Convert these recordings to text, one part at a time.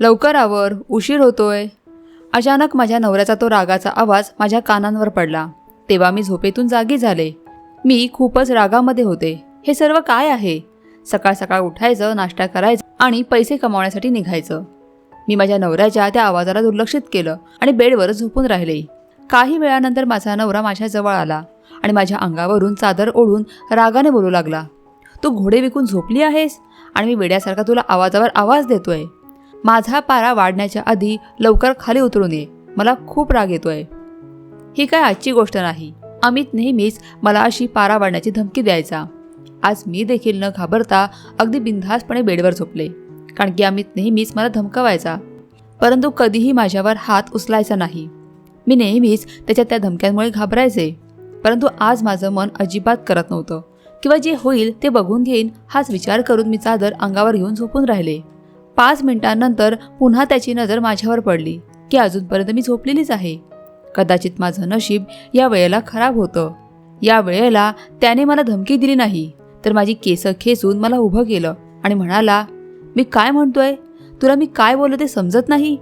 लवकर आवर उशीर होतोय. अचानक माझ्या नवऱ्याचा तो रागाचा आवाज माझ्या कानांवर पडला. तेव्हा मी झोपेतून जागी झाले. मी खूपच रागामध्ये होते. हे सर्व काय आहे? सकाळ सकाळ उठायचं नाश्ता करायचं आणि पैसे कमावण्यासाठी निघायचं. मी माझ्या नवऱ्याच्या त्या आवाजाला दुर्लक्षित केलं आणि बेडवर झोपून राहिले. काही वेळानंतर माझा नवरा माझ्या जवळ आला आणि माझ्या अंगावरून चादर ओढून रागाने बोलू लागला. तू घोडे विकून झोपली आहेस? आणि मी वेड्यासारखा तुला आवाजावर आवाज देतोय. माझा पारा वाढण्याच्या आधी लवकर खाली उतरून ये. मला खूप राग येतोय. ही काय आजची गोष्ट नाही. अमित नेहमीच मला अशी पारा वाढण्याची धमकी द्यायचा. आज मी देखील न घाबरता अगदी बिनधास्तपणे बेडवर झोपले. कारण की अमित नेहमीच मला धमकावायचा. परंतु कधीही माझ्यावर हात उचलायचा नाही. मी नेहमीच त्याच्या त्या धमक्यांमुळे घाबरायचे. परंतु आज माझं मन अजिबात करत नव्हतं. किंवा जे होईल ते बघून घेईन हाच विचार करून मी चादर अंगावर घेऊन झोपून राहिले. पाच मिनिटांनंतर पुन्हा त्याची नजर माझ्यावर पडली की अजूनपर्यंत मी झोपलेलीच आहे. कदाचित माझं नशीब या वेळेला खराब होतं. या वेळेला त्याने मला धमकी दिली नाही तर माझी केस खेचून मला उभं केलं आणि म्हणाला मी काय म्हणतोय? तुला मी काय बोललो ते समजत नाही?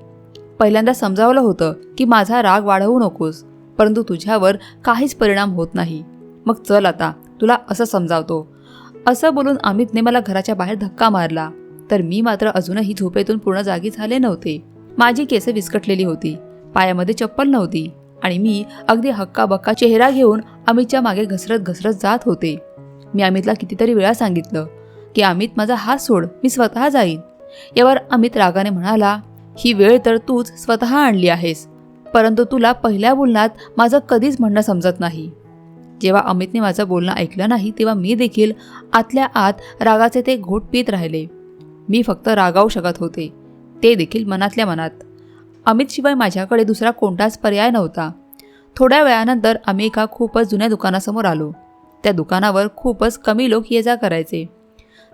पहिल्यांदा समजावलं होतं की माझा राग वाढवू नकोस परंतु तुझ्यावर काहीच परिणाम होत नाही. मग चल आता तुला असं समजावतो. असं बोलून अमितने मला घराच्या बाहेर धक्का मारला. तर मी मात्र अजूनही झोपेतून पूर्ण जागी झाले नव्हते. माझी केस विस्कटलेली होती. पायामध्ये चप्पल नव्हती आणि मी अगदी हक्काबक्का चेहरा घेऊन अमितच्या मागे घसरत घसरत जात होते. मी अमितला कितीतरी वेळा सांगितलं की अमित माझा हात सोड मी स्वतः जाईन. यावर अमित रागाने म्हणाला ही वेळ तर तूच स्वतः आणली आहेस परंतु तुला पहिल्या बोलण्यात माझं कधीच म्हणणं समजत नाही. जेव्हा अमितने माझं बोलणं ऐकलं नाही तेव्हा मी देखील आतल्या आत रागाचे ते घोट पीत राहिले. मी फक्त रागावू शकत होते. ते देखील मनातल्या मनात. अमितशिवाय माझ्याकडे दुसरा कोणताच पर्याय नव्हता. थोड्या वेळानंतर आम्ही एका खूपच जुन्या दुकानासमोर आलो. त्या दुकानावर खूपच कमी लोक ये जा करायचे.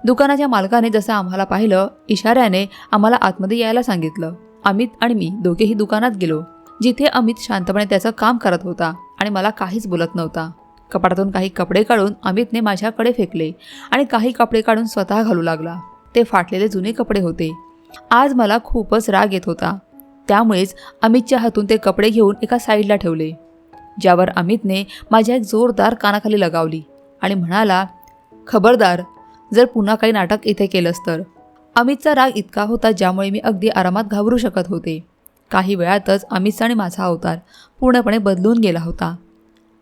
दुकानाच्या मालकाने जसं आम्हाला पाहिलं इशाऱ्याने आम्हाला आतमध्ये यायला सांगितलं. अमित आणि मी दोघेही दुकानात गेलो जिथे अमित शांतपणे त्याचं काम करत होता आणि मला काहीच बोलत नव्हता. कपाटातून काही कपडे काढून अमितने माझ्याकडे फेकले आणि काही कपडे काढून स्वतः घालू लागला. ते फाटलेले जुने कपडे होते. आज मला खूपच राग येत होता. त्यामुळेच अमितच्या हातून ते कपडे घेऊन एका साईडला ठेवले. ज्यावर अमितने माझ्या एक जोरदार कानाखाली लगावली आणि म्हणाला खबरदार जर पुन्हा काही नाटक इथे केलंस तर. अमितचा राग इतका होता ज्यामुळे मी अगदी आरामात घाबरू शकत होते. काही वेळातच अमितचा आणि माझा अवतार पूर्णपणे बदलून गेला होता.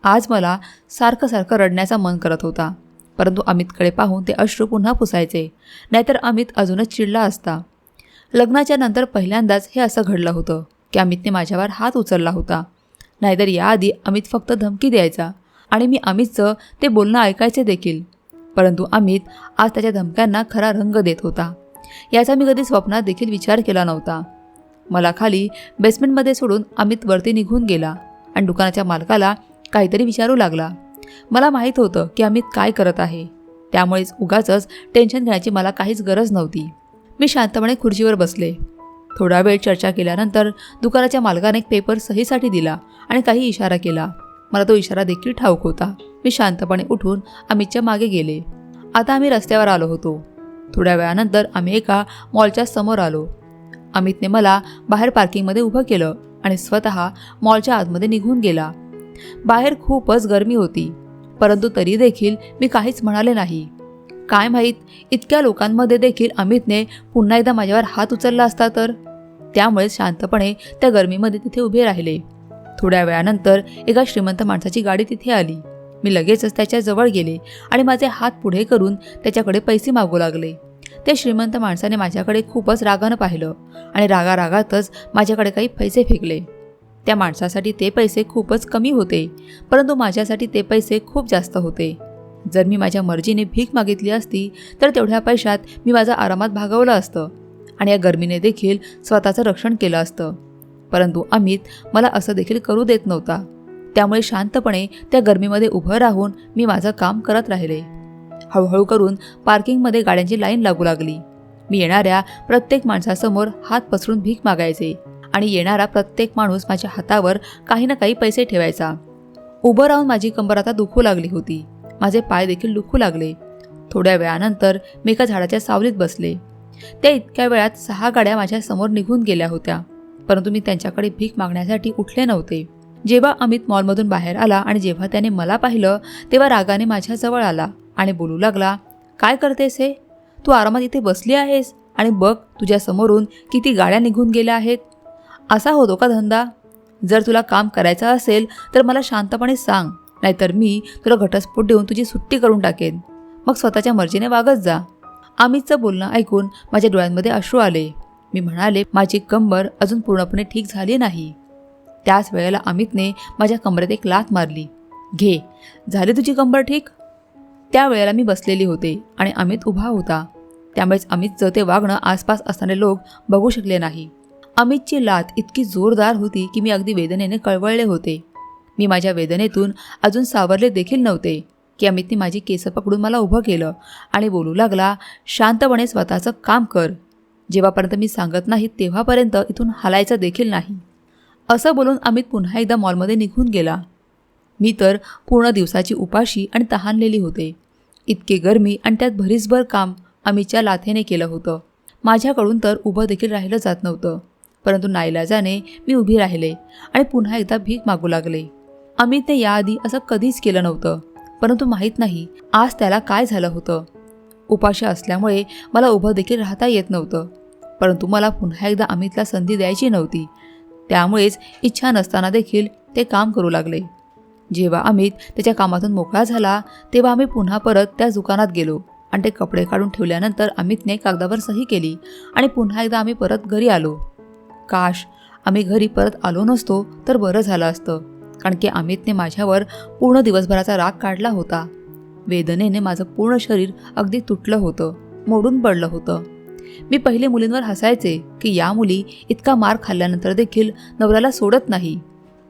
आज मला सारखं सारखं रडण्याचा मन करत होता. परंतु अमितकडे पाहून ते अश्रू पुन्हा पुसायचे. नाहीतर अमित अजूनच चिडला असता. लग्नाच्या नंतर पहिल्यांदाच हे असं घडलं होतं की अमितने माझ्यावर हात उचलला होता. नाहीतर याआधी अमित फक्त धमकी द्यायचा आणि मी अमितचं ते बोलणं ऐकायचे देखील. परंतु अमित आज त्याच्या धमक्यांना खरा रंग देत होता. याचा मी कधी स्वप्नात देखील विचार केला नव्हता. मला खाली बेसमेंटमध्ये सोडून अमित वरती निघून गेला आणि दुकानाच्या मालकाला काहीतरी विचारू लागला. मला माहीत होतं की अमित काय करत आहे. त्यामुळेच उगाचच टेन्शन घेण्याची मला काहीच गरज नव्हती. मी शांतपणे खुर्चीवर बसले. थोडा वेळ चर्चा केल्यानंतर दुकानाच्या मालकाने एक पेपर सहीसाठी दिला आणि काही इशारा केला. मला तो इशारा देखील ठाऊक होता. मी शांतपणे उठून अमितच्या मागे गेले. आता आम्ही रस्त्यावर आलो होतो. थोड्या वेळानंतर आम्ही एका मॉलच्या समोर आलो. अमितने मला बाहेर पार्किंगमध्ये उभं केलं आणि स्वतः मॉलच्या आतमध्ये निघून गेला. बाहेर खूपच गरमी होती. परंतु तरी देखील मी काहीच म्हणाले नाही. काय माहीत इतक्या लोकांमध्ये देखील अमितने पुन्हा एकदा माझ्यावर हात उचलला असता तर? त्यामुळे शांतपणे त्या गरमीमध्ये तिथे उभे राहिले. थोड्या वेळानंतर एका श्रीमंत माणसाची गाडी तिथे आली. मी लगेचच त्याच्याजवळ गेले आणि माझे हात पुढे करून त्याच्याकडे पैसे मागू लागले. त्या श्रीमंत माणसाने माझ्याकडे खूपच रागानं पाहिलं आणि रागारागातच माझ्याकडे काही पैसे फेकले. त्या माणसासाठी ते पैसे खूपच कमी होते परंतु माझ्यासाठी ते पैसे खूप जास्त होते. जर मी माझ्या मर्जीने भीक मागितली असती तर तेवढ्या पैशात मी माझा आरामात भागवलं असतं आणि या गर्मीने देखील स्वतःचं रक्षण केलं असतं. परंतु अमित मला असं देखील करू देत नव्हता. त्यामुळे शांतपणे त्या गर्मीमध्ये उभं राहून मी माझं काम करत राहिले. हळूहळू करून पार्किंगमध्ये गाड्यांची लाईन लागू लागली. मी येणाऱ्या प्रत्येक माणसासमोर हात पसरून भीक मागायचे. आणि येणारा प्रत्येक माणूस माझ्या हातावर काही ना काही पैसे ठेवायचा. उभं राहून माझी कंबर आता दुखू लागली होती. माझे पाय देखील दुखू लागले. थोड्या वेळानंतर मी एका झाडाच्या सावलीत बसले. त्या इतक्या वेळात सहा गाड्या माझ्यासमोर निघून गेल्या होत्या. परंतु मी त्यांच्याकडे भीक मागण्यासाठी उठले नव्हते. जेव्हा अमित मॉलमधून बाहेर आला आणि जेव्हा त्याने मला पाहिलं तेव्हा रागाने माझ्याजवळ आला आणि बोलू लागला काय करतेस हे? तू आरामात इथे बसली आहेस? आणि बघ तुझ्या समोरून किती गाड्या निघून गेल्या आहेत. असा होतो का धंदा जर तुला काम करायचं असेल तर मला शांतपणे सांग. नाहीतर मी तुला घटस्फोट देऊन तुझी सुट्टी करून टाकेन. मग स्वतःच्या मर्जीने वागत जा. अमितचं बोलणं ऐकून माझ्या डोळ्यांमध्ये अश्रू आले. मी म्हणाले माझी कंबर अजून पूर्णपणे ठीक झाली नाही. त्याच वेळेला अमितने माझ्या कमरेत एक लाथ मारली. घे झाली तुझी कंबर ठीक? त्यावेळेला मी बसलेली होते आणि अमित उभा होता. त्यामुळेच अमितचं ते वागणं आसपास असणारे लोक बघू शकले नाही. अमितची लात इतकी जोरदार होती की मी अगदी वेदनेने कळवळले होते. मी माझ्या वेदनेतून अजून सावरले देखील नव्हते की अमितने माझी केस पकडून मला उभं केलं आणि बोलू लागला शांतपणे स्वतःचं काम कर. जेव्हापर्यंत मी सांगत नाही तेव्हापर्यंत इथून हलायचं देखील नाही. असं बोलून अमित पुन्हा एकदा मॉलमध्ये निघून गेला. मी तर पूर्ण दिवसाची उपाशी आणि तहानलेली होते. इतके गरमी आणि त्यात भरीसभर काम अमितच्या लाथेने केलं होतं. माझ्याकडून तर उभं देखील राहिलं जात नव्हतं. परंतु नाईलाजाने मी उभी राहिले आणि पुन्हा एकदा भीक मागू लागले. अमितने याआधी असं कधीच केलं नव्हतं परंतु माहीत नाही आज त्याला काय झालं होतं. उपाशी असल्यामुळे मला उभं देखील राहता येत नव्हतं परंतु मला पुन्हा एकदा अमितला संधी द्यायची नव्हती. त्यामुळेच इच्छा नसताना देखील ते काम करू लागले. जेव्हा अमित त्याच्या कामातून मोकळा झाला तेव्हा आम्ही पुन्हा परत त्या दुकानात गेलो आणि ते कपडे काढून ठेवल्यानंतर अमितने कागदावर सही केली आणि पुन्हा एकदा आम्ही परत घरी आलो. काश आम्ही घरी परत आलो नसतो तर बरं झालं असतं कारण की अमितने माझ्यावर पूर्ण दिवसभराचा राग काढला होता. वेदनेने माझं पूर्ण शरीर अगदी तुटलं होतं मोडून पडलं होतं. मी पहिले मुलींवर हसायचे की या मुली इतका मार खाल्ल्यानंतर देखील नवऱ्याला सोडत नाही.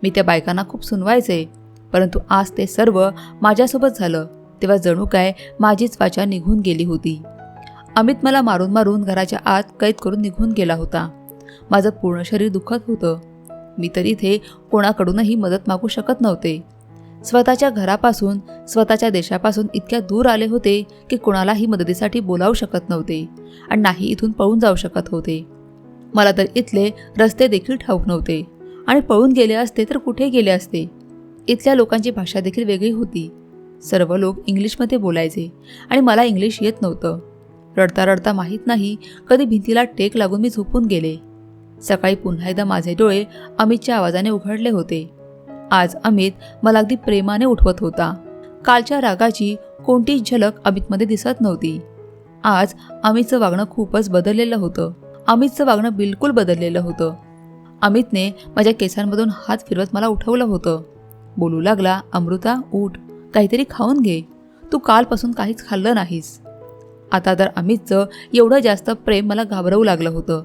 मी त्या बायकांना खूप सुनवायचे परंतु आज ते सर्व माझ्यासोबत झालं तेव्हा जणू काय माझीच वाचा निघून गेली होती. अमित मला मारून मारून घराच्या आत कैद करून निघून गेला होता. माझं पूर्ण शरीर दुखत होतं. मी तर इथे कोणाकडूनही मदत मागू शकत नव्हते. स्वतःच्या घरापासून स्वतःच्या देशापासून इतक्या दूर आले होते की कोणालाही मदतीसाठी बोलावू शकत नव्हते आणि नाही इथून पळून जाऊ शकत होते. मला तर इथले रस्ते देखील ठाऊक नव्हते आणि पळून गेले असते तर कुठे गेले असते? इथल्या लोकांची भाषा देखील वेगळी होती. सर्व लोक इंग्लिशमध्ये बोलायचे आणि मला इंग्लिश येत नव्हतं. रडता रडता माहीत नाही कधी भिंतीला टेक लागून मी झोपून गेले. सकाळी पुन्हा एकदा माझे डोळे अमितच्या आवाजाने उघडले होते. आज अमित मला अगदी प्रेमाने उठवत होता. कालच्या रागाची कोणतीच झलक अमितमध्ये दिसत नव्हती. आज अमितचं वागणं खूपच बदललेलं होतं. अमितचं वागणं बिलकुल बदललेलं होतं. अमितने माझ्या केसांमधून हात फिरवत मला उठवलं होतं. बोलू लागला अमृता उठ. काहीतरी खाऊन घे. तू कालपासून काहीच खाल्लं नाहीस. आता तर अमितचं एवढं जास्त प्रेम मला घाबरवू लागलं होतं.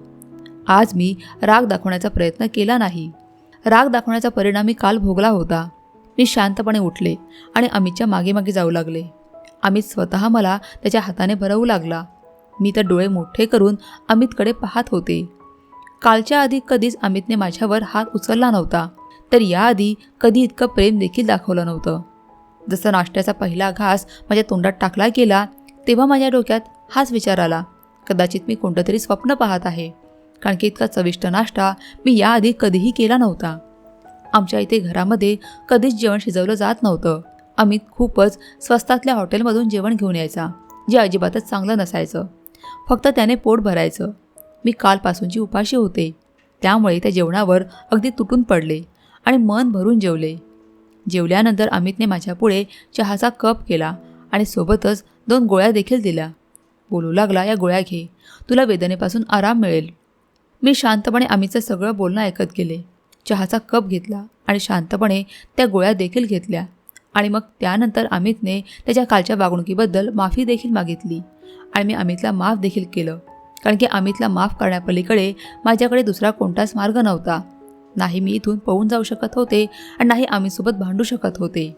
आज मी राग दाखवण्याचा प्रयत्न केला नाही. राग दाखवण्याचा परिणाम मी काल भोगला होता. मी शांतपणे उठले आणि अमितच्या मागे मागे जाऊ लागले. अमित स्वतः मला त्याच्या हाताने भरवू लागला. मी तर डोळे मोठे करून अमितकडे पाहत होते. कालच्या आधी कधीच अमितने माझ्यावर हात उचलला नव्हता. तर याआधी कधी इतकं प्रेम देखील दाखवलं नव्हतं. जसं नाश्त्याचा पहिला घास माझ्या तोंडात टाकला गेला तेव्हा माझ्या डोक्यात हाच विचार आला. कदाचित मी कोणतं तरी स्वप्न पाहत आहे. कारण की इतका चविष्ट नाश्ता मी याआधी कधीही केला नव्हता. आमच्या इथे घरामध्ये कधीच जेवण शिजवलं जात नव्हतं. अमित खूपच स्वस्तातल्या हॉटेलमधून जेवण घेऊन यायचा जे अजिबातच चांगलं नसायचं. फक्त त्याने पोट भरायचं. मी कालपासूनची उपाशी होते. त्यामुळे त्या जेवणावर अगदी तुटून पडले आणि मन भरून जेवले. जेवल्यानंतर अमितने माझ्यापुढे चहाचा कप केला आणि सोबतच दोन गोळ्या देखील दिल्या. बोलू लागला या गोळ्या घे. तुला वेदनेपासून आराम मिळेल. मी शांतपणे अमितचं सगळं बोलणं ऐकत गेले. चहाचा कप घेतला आणि शांतपणे त्या गोळ्या देखील घेतल्या. आणि मग त्यानंतर अमितने त्याच्या कालच्या वागणुकीबद्दल माफी देखील मागितली. आणि मी अमितला माफ देखील केलं. कारण की अमितला माफ करण्यापलीकडे माझ्याकडे दुसरा कोणताच मार्ग नव्हता. नाही मी इथून पळून जाऊ शकत होते आणि नाही अमितसोबत भांडू शकत होते.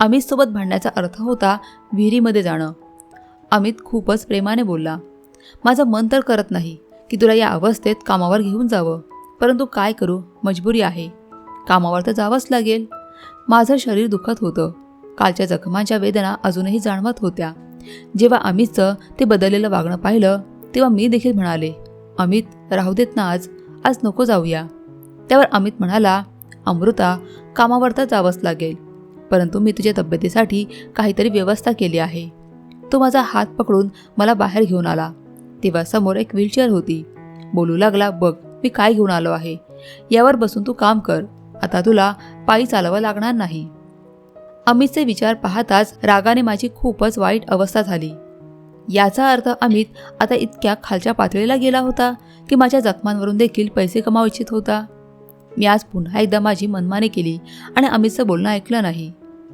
अमितसोबत भांडण्याचा अर्थ होता विहिरीमध्ये जाणं. अमित खूपच प्रेमाने बोलला. माझं मन तर करत नाही. की तुला या अवस्थेत कामावर घेऊन जावं. परंतु काय करू? मजबुरी आहे. कामावर तर जावंच लागेल. माझं शरीर दुखत होतं. कालच्या जखमांच्या वेदना अजूनही जाणवत होत्या. जेव्हा अमितचं ते बदललेलं वागणं पाहिलं तेव्हा मी देखील म्हणाले अमित राहू देत ना आज. आज नको जाऊया. त्यावर अमित म्हणाला अमृता कामावर तर जावंच लागेल. परंतु मी तुझ्या तब्येतीसाठी काहीतरी व्यवस्था केली आहे. तो माझा हात पकडून मला बाहेर घेऊन आला. तेव्हा समोर एक व्हीलचेअर होती. बोलू लागला बघ मी काय घेऊन आलो आहे? यावर बसून तू काम कर. आता तुला पायी चालावं लागणार नाही. अमितचे विचार पाहताच रागाने माझी खूपच वाईट अवस्था झाली. याचा अर्थ अमित आता इतक्या खालच्या पातळीला गेला होता की माझ्या जखमांवरून देखील पैसे कमावू इच्छित होता. मी आज पुन्हा एकदा माझी मनमानी केली आणि अमितचं बोलणं ऐकलं नाही.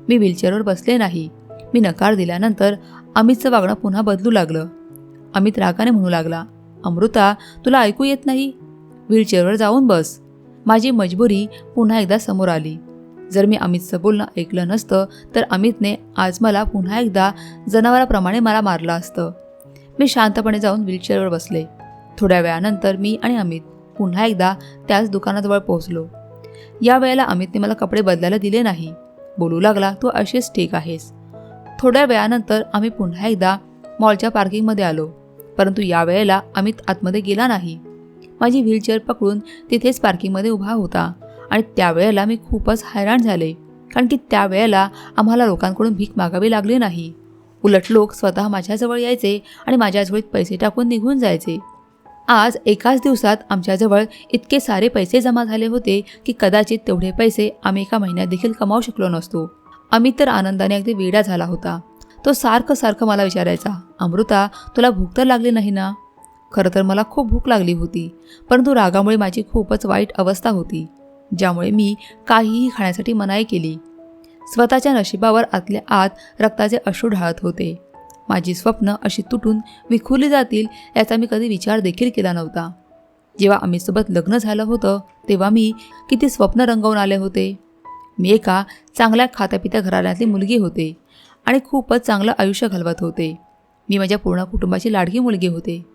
मी व्हीलचेअरवर बसले नाही. मी नकार दिल्यानंतर अमितचं वागणं पुन्हा बदलू लागलं. अमित रागाने म्हणू लागला अमृता तुला ऐकू येत नाही? व्हीलचेअरवर जाऊन बस. माझी मजबुरी पुन्हा एकदा समोर आली. जर मी अमितचं बोलणं ऐकलं नसतं तर अमितने आज मला पुन्हा एकदा जनावराप्रमाणे मला मारलं असतं. मी शांतपणे जाऊन व्हीलचेअरवर बसले. थोड्या वेळानंतर मी आणि अमित पुन्हा एकदा त्याच दुकानाजवळ पोहोचलो. या वेळेला अमितने मला कपडे बदलायला दिले नाही. बोलू लागला तू अशीच ठीक आहेस. थोड्या वेळानंतर आम्ही पुन्हा एकदा मॉलच्या पार्किंगमध्ये आलो. परंतु या वेळेला अमित आतमध्ये गेला नाही. माझी व्हीलचेअर पकडून तिथेच पार्किंगमध्ये उभा होता आणि त्यावेळेला मी खूपच हैराण झाले कारण की त्यावेळेला आम्हाला लोकांकडून भीक मागावी लागली नाही. उलट लोक स्वतः माझ्याजवळ यायचे आणि माझ्या झोळीत पैसे टाकून निघून जायचे. आज एकाच दिवसात आमच्याजवळ इतके सारे पैसे जमा झाले होते की कदाचित तेवढे पैसे आम्ही एका महिन्यात देखील कमावू शकलो नसतो. अमित तर आनंदाने अगदी वेडा झाला होता. तो सारखं सारखं मला विचारायचा अमृता तुला भूक तर लागली नाही ना? खरं तर मला खूप भूक लागली होती परंतु रागामुळे माझी खूपच वाईट अवस्था होती ज्यामुळे मी काहीही खाण्यासाठी मनाई केली. स्वतःच्या नशिबावर आतल्या आत रक्ताचे अश्रू ढाळत होते. माझी स्वप्न अशी तुटून विखुरली जातील याचा मी कधी विचार देखील केला नव्हता. जेव्हा आम्हीसोबत लग्न झालं होतं तेव्हा मी किती स्वप्न रंगवून आले होते. मी एका चांगल्या खात्यापित्या घराण्यातली मुलगी होते. आणि खूपच चांगलं आयुष्य घालवत होते. मी माझ्या पूर्ण कुटुंबाची लाडकी मुलगी होते.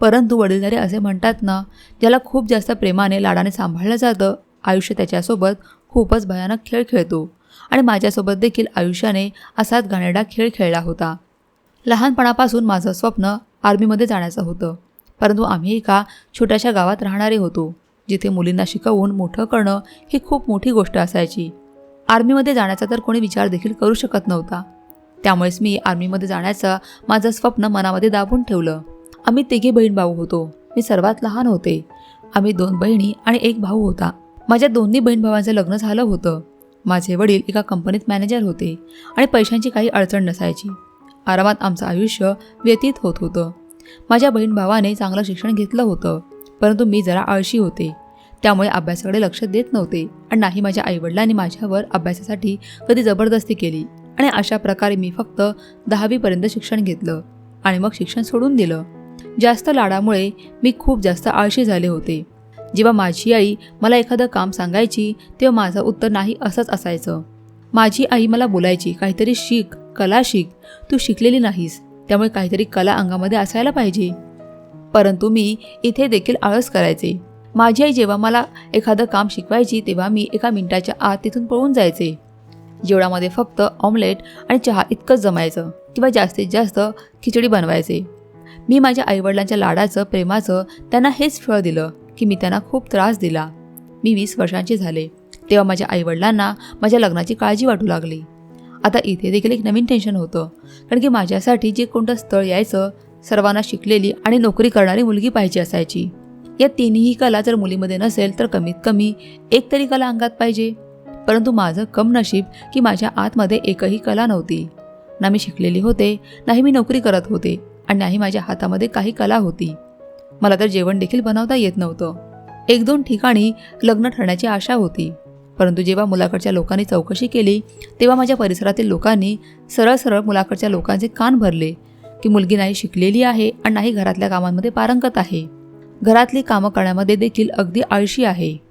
परंतु वडीलधारे असे म्हणतात ना ज्याला खूप जास्त प्रेमाने लाडाने सांभाळलं जातं आयुष्य त्याच्यासोबत खूपच भयानक खेळ खेळतो. आणि माझ्यासोबत देखील आयुष्याने असाच घाणेरडा खेळ खेळला होता. लहानपणापासून माझं स्वप्न आर्मीमध्ये जाण्याचं होतं. परंतु आम्ही एका छोट्याशा गावात राहणारे होतो जिथे मुलींना शिकवून मोठं करणं ही खूप मोठी गोष्ट असायची. आर्मीमध्ये जाण्याचा तर कोणी विचार देखील करू शकत नव्हता. त्यामुळेच मी आर्मीमध्ये जाण्याचं माझं स्वप्न मनामध्ये दाबून ठेवलं. आम्ही तिघे बहीण भाऊ होतो. मी सर्वात लहान होते. आम्ही दोन बहिणी आणि एक भाऊ होता. माझ्या दोन्ही बहीण भावांचं लग्न झालं होतं. माझे वडील एका कंपनीत मॅनेजर होते आणि पैशांची काही अडचण नसायची. आरामात आमचं आयुष्य व्यतीत होत होतं. माझ्या बहीण भावाने चांगलं शिक्षण घेतलं होतं परंतु मी जरा आळशी होते. त्यामुळे अभ्यासाकडे लक्ष देत नव्हते आणि नाही माझ्या आईवडिलांनी माझ्यावर अभ्यासासाठी कधी जबरदस्ती केली. आणि अशा प्रकारे मी फक्त दहावीपर्यंत शिक्षण घेतलं आणि मग शिक्षण सोडून दिलं. जास्त लाडामुळे मी खूप जास्त आळशी झाले होते. जेव्हा माझी आई मला एखादं काम सांगायची तेव्हा माझं उत्तर नाही असंच असायचं. माझी आई मला बोलायची काहीतरी शिक कला शिक तू शिकलेली नाहीस त्यामुळे काहीतरी कला अंगामध्ये असायला पाहिजे. परंतु मी इथे देखील आळस करायचे. माझी आई जेव्हा मला एखादं काम शिकवायची तेव्हा मी एका मिनिटाच्या आत तिथून पळून जायचे. जेवणामध्ये फक्त ऑमलेट आणि चहा इतकंच जमायचं किंवा जास्तीत जास्त खिचडी बनवायचे. मी माझ्या आईवडिलांच्या लाडाचं प्रेमाचं त्यांना हेच फळ दिलं की मी त्यांना खूप त्रास दिला. मी वीस वर्षांचे झाले. तेव्हा माझ्या आईवडिलांना माझ्या लग्नाची काळजी वाटू लागली. आता इथे देखील एक नवीन टेन्शन होतं. कारण की माझ्यासाठी जे कोणतं स्थळ यायचं सर्वांना शिकलेली आणि नोकरी करणारी मुलगी पाहिजे असायची. या तिन्ही कला जर मुलीमध्ये नसेल तर कमीत कमी एक तरी कला अंगात पाहिजे. परंतु माझं कम नशीब की माझ्या आतमध्ये एकही कला नव्हती. ना मी शिकलेली होते नाही मी नोकरी करत होते आणि नाही माझ्या हातामध्ये काही कला होती. मला तर जेवण देखील बनवता येत नव्हतं. एक दोन ठिकाणी लग्न ठरण्याची आशा होती. परंतु जेव्हा मुलाकडच्या लोकांनी चौकशी केली तेव्हा माझ्या परिसरातील लोकांनी सरळ सरळ मुलाकडच्या लोकांचे कान भरले की मुलगी नाही शिकलेली आहे आणि नाही घरातल्या कामांमध्ये पारंगत आहे. घरातली कामं करण्यामध्ये देखील अगदी आळशी आहे.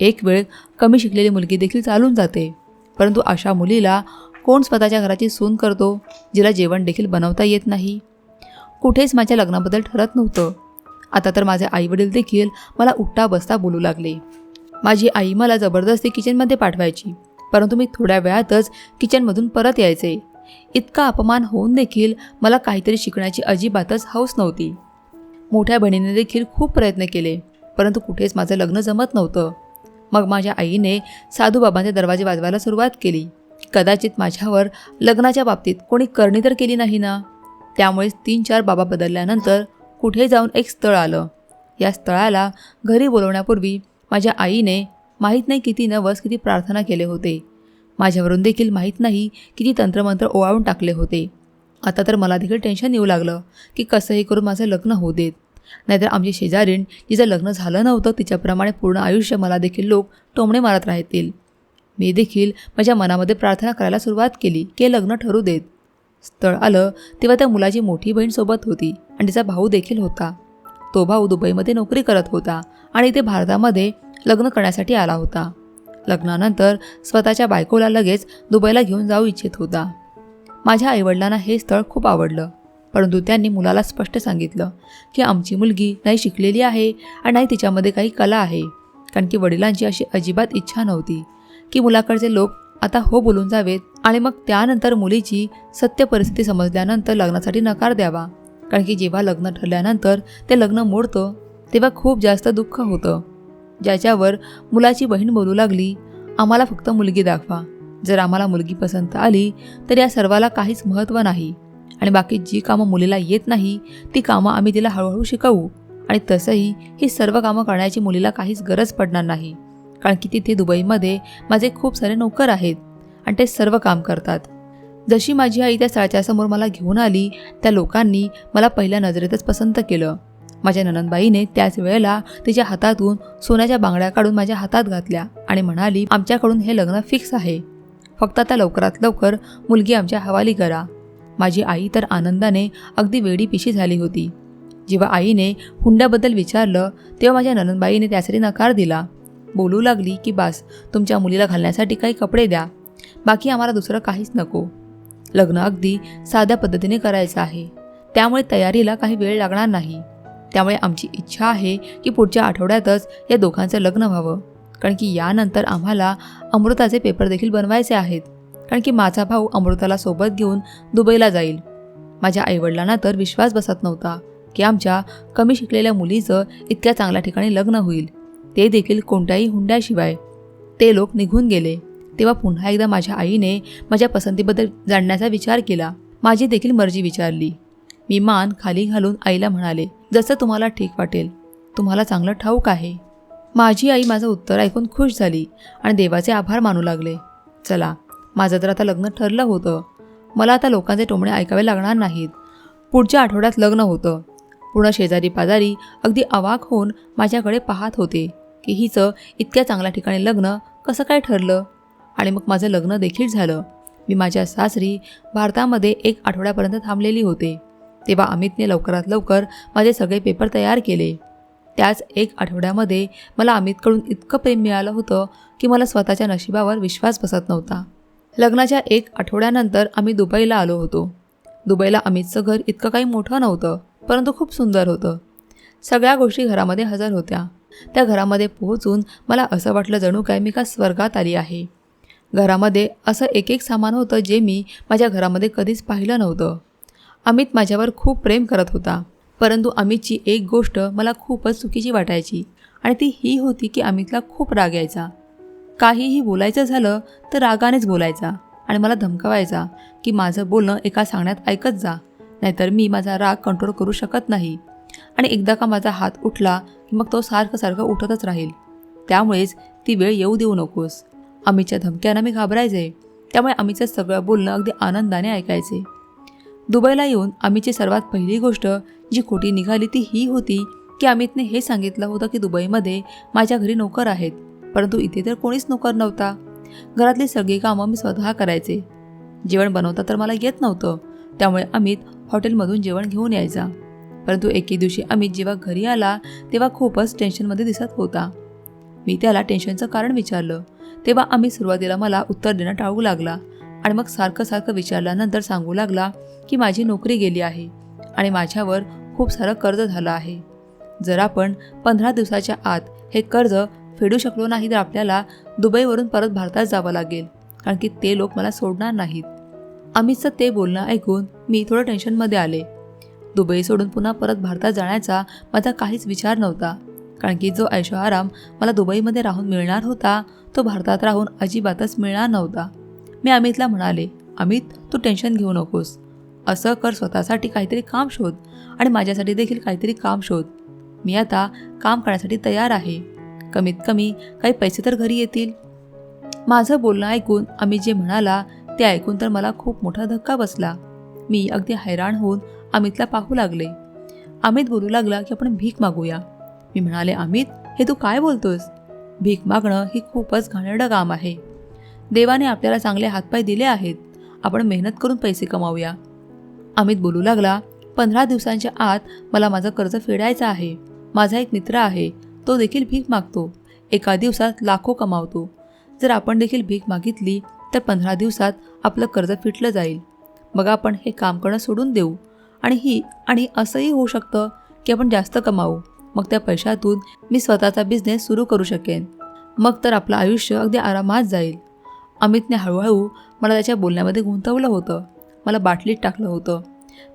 एक वेळ कमी शिकलेली मुलगी देखील चालून जाते. परंतु अशा मुलीला कोण स्वतःच्या घराची सून करतो जिला जेवण देखील बनवता येत नाही? कुठेच माझ्या लग्नाबद्दल ठरत नव्हतं. आता तर माझे आईवडील देखील मला उठता बसता बोलू लागले. माझी आई मला जबरदस्ती किचनमध्ये पाठवायची परंतु मी थोड्या वेळातच किचनमधून परत यायचे. इतका अपमान होऊन देखील मला काहीतरी शिकण्याची अजिबातच हौस नव्हती. मोठ्या बहिणीने देखील खूप प्रयत्न केले परंतु कुठेच माझं लग्न जमत नव्हतं. मग माझ्या आईने साधूबाबांचे दरवाजे वाजवायला सुरुवात केली. कदाचित माझ्यावर लग्नाच्या बाबतीत कोणी करणी तर केली नाही ना? त्यामुळेच तीन चार बाबा बदलल्यानंतर कुठे जाऊन एक स्थळ आलं. या स्थळाला घरी बोलवण्यापूर्वी माझ्या आईने माहीत नाही किती नवस किती प्रार्थना केले होते. माझ्यावरून देखील माहीत नाही किती तंत्रमंत्र ओवाळून टाकले होते. आता तर मला देखील टेन्शन येऊ लागलं की कसंही करून माझं लग्न होऊ देत. नाहीतर आमची शेजारीण जिचं लग्न झालं नव्हतं तिच्याप्रमाणे पूर्ण आयुष्य मला देखील लोक टोमणे मारत राहतील. मी देखील माझ्या मनामध्ये प्रार्थना करायला सुरुवात केली की लग्न ठरू देत. स्थळ आलं तेव्हा त्या मुलाची मोठी बहीण सोबत होती आणि तिचा भाऊ देखील होता. तो भाऊ दुबईमध्ये नोकरी करत होता आणि ते भारतामध्ये लग्न करण्यासाठी आला होता. लग्नानंतर स्वतःच्या बायकोला लगेच दुबईला घेऊन जाऊ इच्छित होता. माझ्या आईवडिलांना हे स्थळ खूप आवडलं. परंतु त्यांनी मुलाला स्पष्ट सांगितलं की आमची मुलगी नाही शिकलेली आहे आणि नाही तिच्यामध्ये काही कला आहे. कारण की वडिलांची अशी अजिबात इच्छा नव्हती की मुलाकडचे लोक आता हो बोलून जावेत आणि मग त्यानंतर मुलीची सत्य परिस्थिती समजल्यानंतर लग्नासाठी नकार द्यावा. कारण की जेव्हा लग्न ठरल्यानंतर ते लग्न मोडतं तेव्हा खूप जास्त दुःख होतं. ज्याच्यावर मुलाची बहीण बोलू लागली आम्हाला फक्त मुलगी दाखवा. जर आम्हाला मुलगी पसंत आली तर या सर्वाला काहीच महत्त्व नाही. आणि बाकी जी कामं मुलीला येत नाही ती कामं आम्ही तिला हळूहळू शिकवू. आणि तसंही ही सर्व कामं करण्याची मुलीला काहीच गरज पडणार नाही. कारण की तिथे दुबईमध्ये माझे खूप सारे नोकर आहेत आणि ते सर्व काम करतात. जशी माझी आई त्या सळच्यासमोर मला घेऊन आली त्या लोकांनी मला पहिल्या नजरेतच पसंत केलं. माझ्या ननंदबाईने त्याच वेळेला तिच्या हातातून सोन्याच्या बांगड्या काढून माझ्या हातात घातल्या आणि म्हणाली आमच्याकडून हे लग्न फिक्स आहे. फक्त आता लवकरात लवकर मुलगी आमच्या हवाली करा. माझी आई तर आनंदाने अगदी वेडी पिशी झाली होती. जेव्हा आईने हुंड्याबद्दल विचारलं तेव्हा माझ्या ननंदबाईने त्यासाठी नकार दिला. बोलू लागली की बास तुमच्या मुलीला घालण्यासाठी काही कपडे द्या. बाकी आम्हाला दुसरं काहीच नको. लग्न अगदी साध्या पद्धतीने करायचं आहे. त्यामुळे तयारीला काही वेळ लागणार नाही. त्यामुळे आमची इच्छा आहे की पुढच्या आठवड्यातच या दोघांचं लग्न व्हावं. कारण की यानंतर आम्हाला अमृताचे पेपर देखील बनवायचे आहेत. कारण की माझा भाऊ अमृताला सोबत घेऊन दुबईला जाईल. माझ्या आईवडिलांना तर विश्वास बसत नव्हता की आमच्या कमी शिकलेल्या मुलीचं इतक्या चांगल्या ठिकाणी लग्न होईल. ते देखील कोणत्याही हुंड्याशिवाय. ते लोक निघून गेले. तेव्हा पुन्हा एकदा माझ्या आईने माझ्या पसंतीबद्दल जाणण्याचा विचार केला. माझी देखील मर्जी विचारली. मी मान खाली घालून आईला म्हणाले जसं तुम्हाला ठीक वाटेल. तुम्हाला चांगलं ठाऊक आहे. माझी आई माझं उत्तर ऐकून खुश झाली आणि देवाचे आभार मानू लागले. चला माझं तर आता लग्न ठरलं होतं. मला आता लोकांचे टोमणे ऐकावे लागणार नाहीत. पुढच्या आठवड्यात लग्न होतं. पूर्ण शेजारी पाजारी अगदी अवाक होऊन माझ्याकडे पाहत होते की हिचं इतक्या चांगल्या ठिकाणी लग्न कसं काय ठरलं? आणि मग माझं लग्न देखील झालं. मी माझ्या सासरी भारतामध्ये एक आठवड्यापर्यंत थांबलेली होते. तेव्हा अमितने लवकरात लवकर माझे सगळे पेपर तयार केले. त्याच एक आठवड्यामध्ये मला अमितकडून इतकं प्रेम मिळालं होतं की मला स्वतःच्या नशिबावर विश्वास बसत नव्हता. लग्नाच्या एक आठवड्यानंतर आम्ही दुबईला आलो होतो. दुबईला अमितचं घर इतकं काही मोठं नव्हतं परंतु खूप सुंदर होतं. सगळ्या गोष्टी घरामध्ये हजर होत्या. त्या घरामध्ये पोहोचून मला असं वाटलं जणू काय मी का स्वर्गात आली आहे. घरामध्ये असं एक एक सामान होतं जे मी माझ्या घरामध्ये कधीच पाहिलं नव्हतं. अमित माझ्यावर खूप प्रेम करत होता परंतु अमितची एक गोष्ट मला खूपच चुकीची वाटायची आणि ती ही होती की अमितला खूप राग यायचा. काहीही बोलायचं झालं तर रागानेच बोलायचा आणि मला धमकावायचा की माझं बोलणं एका सांगण्यात ऐकत जा. नाहीतर मी माझा राग कंट्रोल करू शकत नाही. आणि एकदा का माझा हात उठला की मग तो सारखं सारखं उठतच राहील. त्यामुळेच ती वेळ येऊ देऊ नकोस. अमितच्या धमक्यानं मी घाबरायचे. त्यामुळे अमितचं सगळं बोलणं अगदी आनंदाने ऐकायचे. दुबईला येऊन अमितची सर्वात पहिली गोष्ट जी खोटी निघाली ती ही होती की अमितने हे सांगितलं होतं की दुबईमध्ये माझ्या घरी नोकर आहेत. परंतु इथे तर कोणीच नोकर नव्हता. घरातली सगळी कामं मी स्वतः करायचे. जेवण बनवता तर मला येत नव्हतं. त्यामुळे अमित हॉटेलमधून जेवण घेऊन यायचा. परंतु एके दिवशी अमित जेव्हा घरी आला तेव्हा खूपच टेन्शनमध्ये दिसत होता. मी त्याला टेन्शनचं कारण विचारलं. तेव्हा अमित सुरुवातीला मला उत्तर देणं टाळू लागला आणि मग सारखं सारखं विचारल्यानंतर सांगू लागला की माझी नोकरी गेली आहे आणि माझ्यावर खूप सारं कर्ज झालं आहे. जर आपण पंधरा दिवसाच्या आत हे कर्ज फेडू शकलो नाही तर आपल्याला दुबईवरून परत भारतात जावं लागेल. कारण की ते लोक मला सोडणार नाहीत. अमितचं ते बोलणं ऐकून मी थोडं टेन्शनमध्ये आले. दुबई सोडून पुन्हा परत भारतात जाण्याचा माझा काहीच विचार नव्हता. कारण की जो ऐशो आराम मला दुबईमध्ये राहून मिळणार होता तो भारतात राहून अजिबातच मिळणार नव्हता. मी अमितला म्हणाले अमित तू टेन्शन घेऊ नकोस. असं कर स्वतःसाठी काहीतरी काम शोध आणि माझ्यासाठी देखील काहीतरी काम शोध. मी आता काम करण्यासाठी तयार आहे. कमीत कमी काही पैसे तर घरी येतील. माझं बोलणं ऐकून अमित जे म्हणाला ते ऐकून तर मला खूप मोठा धक्का बसला. मी अगदी हैराण होऊन अमितला पाहू लागले. अमित बोलू लागला की आपण भीक मागूया. मी म्हणाले अमित हे तू काय बोलतोस भीक मागणं ही खूपच घाणेरडं काम आहे. देवाने आपल्याला चांगले हातपाय दिले आहेत. आपण मेहनत करून पैसे कमावूया. अमित बोलू लागला पंधरा दिवसांच्या आत मला माझं कर्ज फेडायचं आहे. माझा एक मित्र आहे. तो देखील भीक मागतो. एका दिवसात लाखो कमावतो. जर आपण देखील भीक मागितली तर पंधरा दिवसात आपलं कर्ज फिटलं जाईल. मग आपण हे काम करणं सोडून देऊ. आणि ही आणि असंही होऊ शकतं की आपण जास्त कमावू. मग त्या पैशातून मी स्वतःचा बिझनेस सुरू करू शकेन. मग तर आपलं आयुष्य अगदी आरामात जाईल. अमितने हळूहळू मला त्याच्या बोलण्यामध्ये गुंतवलं होतं. मला बाटलीत टाकलं होतं.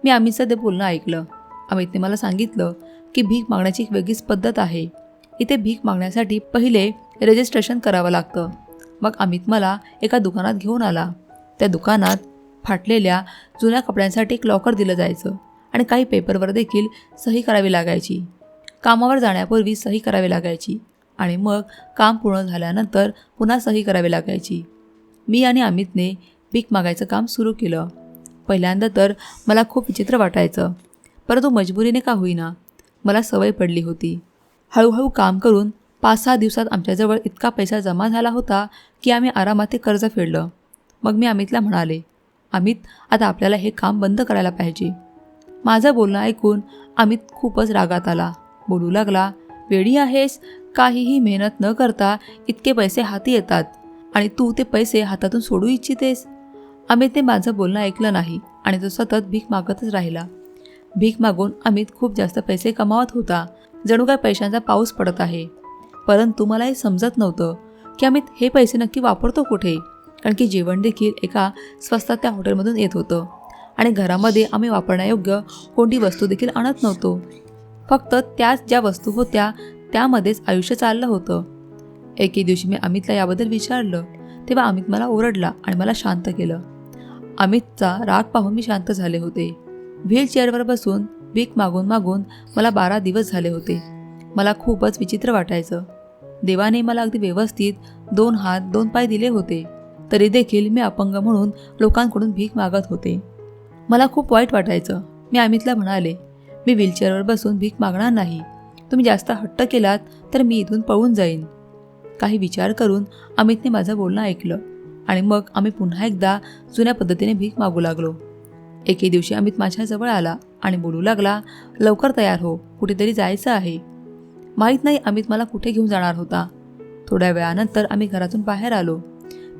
मी अमितचं ते बोलणं ऐकलं. अमितने मला सांगितलं की भीक मागण्याची एक वेगळीच पद्धत आहे. इथे भीक मागण्यासाठी पहिले रजिस्ट्रेशन करावं लागतं. मग अमित मला एका दुकानात घेऊन आला. त्या दुकानात फाटलेल्या जुन्या कपड्यांसाठी एक लॉकर दिलं जायचं आणि काही पेपरवर देखील सही करावी लागायची. कामावर जाण्यापूर्वी सही करावी लागायची आणि मग काम पूर्ण झाल्यानंतर पुन्हा सही करावी लागायची. मी आणि अमितने भीक मागायचं काम सुरू केलं. पहिल्यांदा तर मला खूप विचित्र वाटायचं परंतु मजबुरीने का होईना मला सवय पडली होती. हळूहळू काम करून पाच सहा दिवसात आमच्याजवळ इतका पैसा जमा झाला होता की आम्ही आरामात ते कर्ज फेडलं. मग मी अमितला म्हणाले अमित आता आपल्याला हे काम बंद करायला पाहिजे. माझं बोलणं ऐकून अमित खूपच रागात आला. बोलू लागला वेडी आहेस काहीही मेहनत न करता इतके पैसे हाती येतात आणि तू ते पैसे हातातून सोडू इच्छितेस. अमितने माझं बोलणं ऐकलं नाही आणि तो सतत भीक मागतच राहिला. भीक मागून अमित खूप जास्त पैसे कमावत होता जणू काय पैशांचा पाऊस पडत आहे. परंतु मला हे समजत नव्हतं की आम्ही हे पैसे नक्की वापरतो कुठे कारण की जेवण देखील एका स्वस्तात त्या हॉटेलमधून येत होतं. आणि घरामध्ये आम्ही वापरण्यायोग्य कोणती वस्तू देखील आणत नव्हतो. फक्त त्याच ज्या वस्तू होत्या त्यामध्येच आयुष्य चाललं होतं. एके दिवशी मी अमितला याबद्दल विचारलं तेव्हा अमित मला ओरडला आणि मला शांत केलं. अमितचा राग पाहून मी शांत झाले होते. व्हीलचेअरवर बसून भीक मागून मागून मला बारा दिवस झाले होते. मला खूपच विचित्र वाटायचं. देवाने मला अगदी व्यवस्थित दोन हात दोन पाय दिले होते. तरी देखील मी अपंग म्हणून लोकांकडून भीक मागत होते. मला खूप वाईट वाटायचं. मी अमितला म्हणाले मी व्हीलचेअरवर बसून भीक मागणार नाही. तुम्ही जास्त हट्ट केलात तर मी इथून पळून जाईन. काही विचार करून अमितने माझं बोलणं ऐकलं आणि मग आम्ही पुन्हा एकदा जुन्या पद्धतीने भीक मागू लागलो. एके दिवशी अमित माझ्याजवळ आला. आणि बोलू लागला लवकर तयार हो कुठेतरी जायचं आहे. माहीत नाही अमित मला कुठे घेऊन जाणार होता. थोड्या वेळानंतर आम्ही घरातून बाहेर आलो.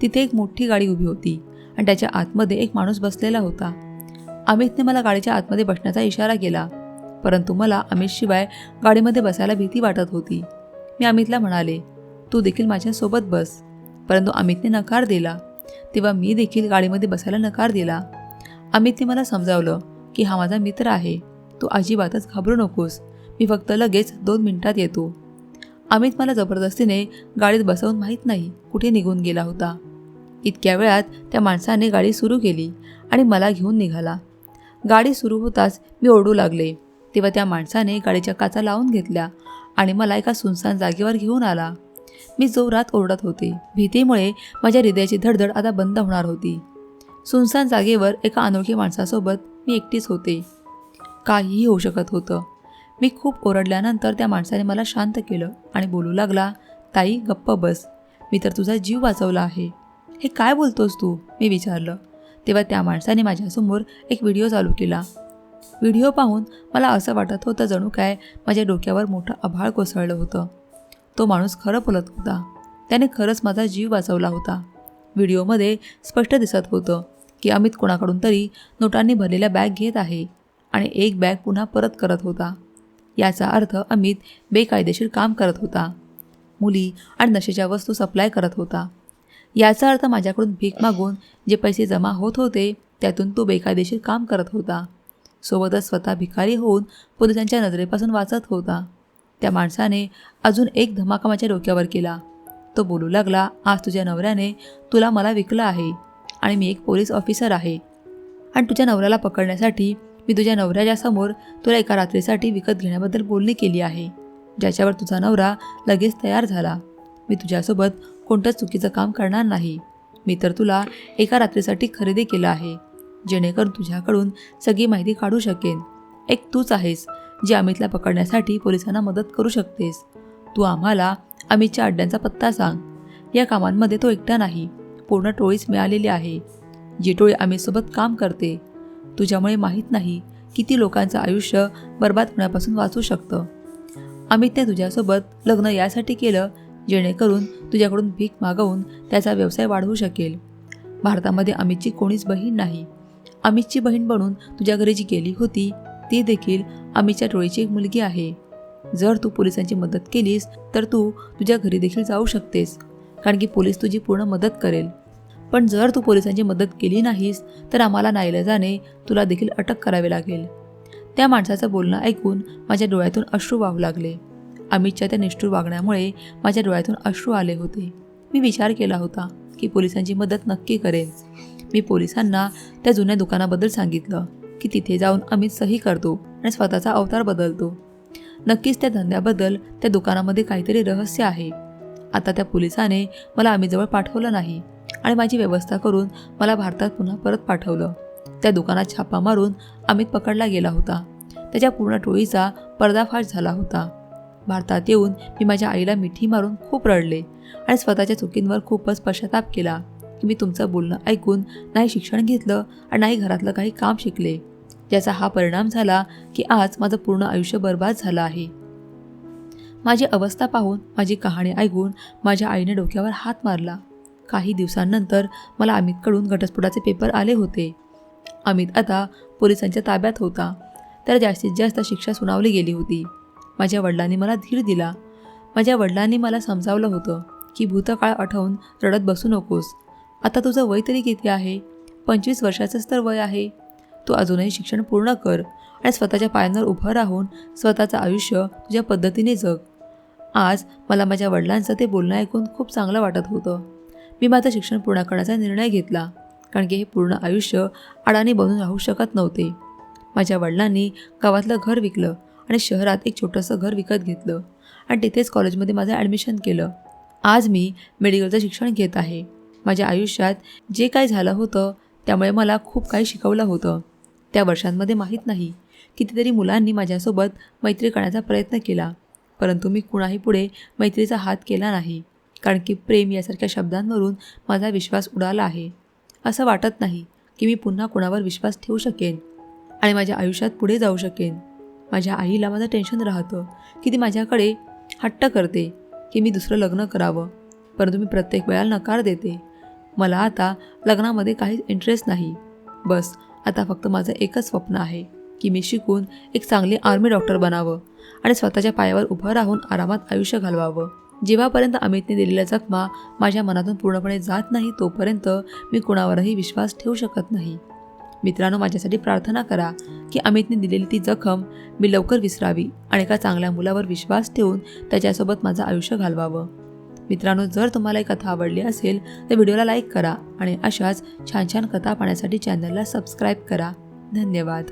तिथे एक मोठी गाडी उभी होती आणि त्याच्या आतमध्ये एक माणूस बसलेला होता. अमितने मला गाडीच्या आतमध्ये बसण्याचा इशारा केला परंतु मला अमितशिवाय गाडीमध्ये बसायला भीती वाटत होती. मी अमितला म्हणाले तू देखील माझ्यासोबत बस. परंतु अमितने नकार दिला. तेव्हा मी देखील गाडीमध्ये बसायला नकार दिला. अमितने मला समजावलं की हा माझा मित्र आहे. तू अजिबातच घाबरू नकोस. मी फक्त लगेच दोन मिनिटात येतो. अमित मला जबरदस्तीने गाडीत बसवून माहीत नाही कुठे निघून गेला होता. इतक्या वेळात त्या माणसाने गाडी सुरू केली आणि मला घेऊन निघाला. गाडी सुरू होताच मी ओरडू लागले. तेव्हा त्या माणसाने गाडीच्या काचा लावून घेतल्या आणि मला एका सुनसान जागेवर घेऊन आला. मी जोरात ओरडत होते. भीतीमुळे माझ्या हृदयाची धडधड आता बंद होणार होती. सुनसान जागेवर एका अनोळखी माणसासोबत मी एकटीच होते. काहीही होऊ शकत होतं. मी खूप ओरडल्यानंतर त्या माणसाने मला शांत केलं आणि बोलू लागला ताई गप्प बस. मी तर तुझा जीव वाचवला आहे. हे काय बोलतोस तू? मी विचारलं. तेव्हा त्या माणसाने माझ्यासमोर एक व्हिडिओ चालू केला. व्हिडिओ पाहून मला असं वाटत होतं जणू काय माझ्या डोक्यावर मोठं आभाळ कोसळलं होतं. तो माणूस खरं बोलत होता. त्याने खरंच माझा जीव वाचवला होता. व्हिडिओमध्ये स्पष्ट दिसत होतं. की अमित कोणाकडून तरी नोटांनी भरलेल्या बॅग घेत आहे आणि एक बॅग पुन्हा परत करत होता. याचा अर्थ अमित बेकायदेशीर काम करत होता. मुली आणि नशेच्या वस्तू सप्लाय करत होता. याचा अर्थ माझ्याकडून भीक मागून जे पैसे जमा होत होते त्यातून तो बेकायदेशीर काम करत होता. सोबतच स्वतः भिकारी होऊन पोलिसांच्या नजरेपासून वाचत होता. त्या माणसाने अजून एक धमाका माझ्या डोक्यावर केला. तो बोलू लागला आज तुझ्या नवऱ्याने तुला मला विकलं आहे. आणि मी एक पोलीस ऑफिसर आहे. आणि तुझ्या नवऱ्याला पकडण्यासाठी मी तुझ्या नवऱ्याच्या समोर तुला एका रात्रीसाठी विकत घेण्याबद्दल बोलणी केली आहे. ज्याच्यावर तुझा नवरा लगेच तयार झाला. मी तुझ्यासोबत कोणतंच चुकीचं काम करणार नाही. मी तर तुला एका रात्रीसाठी खरेदी केलं आहे. जेणेकरून तुझ्याकडून सगळी माहिती काढू शकेन. एक तूच आहेस जी अमितला पकडण्यासाठी पोलिसांना मदत करू शकतेस. तू आम्हाला अमितच्या अड्ड्यांचा पत्ता सांग. या कामांमध्ये तो एकटा नाही. पूर्ण टोळीच मिळालेली आहे. जी टोळी अमितसोबत काम करते तुझ्यामुळे माहीत नाही किती लोकांचं आयुष्य बर्बाद होण्यापासून वाचू शकतं. अमितने तुझ्यासोबत लग्न यासाठी केलं जेणेकरून तुझ्याकडून भीक मागवून त्याचा व्यवसाय वाढवू शकेल. भारतामध्ये अमितची कोणीच बहीण नाही. अमितची बहीण बनून तुझ्या घरी जी गेली होती ती देखील अमितच्या टोळीची एक मुलगी आहे. जर तू पोलिसांची मदत केलीस तर तू तुझ्या घरी देखील जाऊ शकतेस कारण की पोलीस तुझी पूर्ण मदत करेल. पण जर तू पोलिसांची मदत केली नाहीस तर आम्हाला नाईलाजाने तुला देखील अटक करावी लागेल. त्या माणसाचं बोलणं ऐकून माझ्या डोळ्यातून अश्रू वाहू लागले. अमितच्या त्या निष्ठूर वागण्यामुळे माझ्या डोळ्यातून अश्रू आले होते. मी विचार केला होता की पोलिसांची मदत नक्की करेन. मी पोलिसांना त्या जुन्या दुकानाबद्दल सांगितलं की तिथे जाऊन अमित सही करतो आणि स्वतःचा अवतार बदलतो. नक्कीच त्या धंद्याबद्दल त्या दुकानामध्ये काहीतरी रहस्य आहे. आता त्या पोलिसाने मला अमितजवळ पाठवलं नाही. आणि माझी व्यवस्था करून मला भारतात पुन्हा परत पाठवलं. त्या दुकानात छापा मारून अमित पकडला गेला होता. त्याच्या पूर्ण टोळीचा पर्दाफाश झाला होता. भारतात येऊन मी माझ्या आईला मिठी मारून खूप रडले आणि स्वतःच्या चुकींवर खूपच पश्चाताप केला की मी तुमचं बोलणं ऐकून नाही शिक्षण घेतलं आणि नाही घरातलं काही काम शिकले. ज्याचा हा परिणाम झाला की आज माझं पूर्ण आयुष्य बर्बाद झालं आहे. माझी अवस्था पाहून माझी कहाणी ऐकून माझ्या आईने डोक्यावर हात मारला. काही दिवसांनंतर मला अमितकडून घटस्फोटाचे पेपर आले होते. अमित आता पोलिसांच्या ताब्यात होता. तर जास्तीत जास्त शिक्षा सुनावली गेली होती. माझ्या वडिलांनी मला धीर दिला. माझ्या वडिलांनी मला समजावलं होतं की भूतकाळ आठवून रडत बसू नकोस. आता तुझं वय तरी किती आहे? पंचवीस वर्षाचंच तर वय आहे. तू अजूनही शिक्षण पूर्ण कर आणि स्वतःच्या पायांवर उभं राहून स्वतःचं आयुष्य तुझ्या पद्धतीने जग. आज मला माझ्या वडिलांचं ते बोलणं ऐकून खूप चांगलं वाटत होतं. मी माझं शिक्षण पूर्ण करण्याचा निर्णय घेतला कारण की हे पूर्ण आयुष्य अडाणी बनून राहू शकत नव्हते. माझ्या वडिलांनी गावातलं घर विकलं आणि शहरात एक छोटंसं घर विकत घेतलं आणि तिथेच कॉलेजमध्ये माझं ॲडमिशन केलं. आज मी मेडिकलचं शिक्षण घेत आहे. माझ्या आयुष्यात जे काय झालं होतं त्यामुळे मला खूप काही शिकवलं होतं. त्या वर्षांमध्ये माहीत नाही कितीतरी मुलांनी माझ्यासोबत मैत्री करण्याचा प्रयत्न केला परंतु मी कुणाही पुढे मैत्रीचा हात केला नाही. कारण की प्रेम यासारख्या शब्दांवरून माझा विश्वास उडाला आहे. असं वाटत नाही की मी पुन्हा कुणावर विश्वास ठेवू शकेन आणि माझ्या आयुष्यात पुढे जाऊ शकेन. माझ्या आईला माझं टेन्शन राहतं की ती माझ्याकडे हट्ट करते की मी दुसरं लग्न करावं. परंतु मी प्रत्येक वेळेला नकार देते. मला आता लग्नामध्ये काहीच इंटरेस्ट नाही. बस आता फक्त माझं एकच स्वप्न आहे की मी शिकून एक चांगले आर्मी डॉक्टर बनावं आणि स्वतःच्या पायावर उभं राहून आरामात आयुष्य घालवावं. जेव्हापर्यंत अमितने दिलेल्या जखमा माझ्या मनातून पूर्णपणे जात नाही तोपर्यंत मी कुणावरही विश्वास ठेवू शकत नाही. मित्रांनो माझ्यासाठी प्रार्थना करा की अमितने दिलेली ती जखम मी लवकर विसरावी आणि एका चांगल्या मुलावर विश्वास ठेवून त्याच्यासोबत माझं आयुष्य घालवावं. मित्रांनो जर तुम्हाला ही कथा आवडली असेल तर व्हिडिओला लाईक करा आणि अशाच छान छान कथा पाहण्यासाठी चॅनलला सबस्क्राईब करा. धन्यवाद.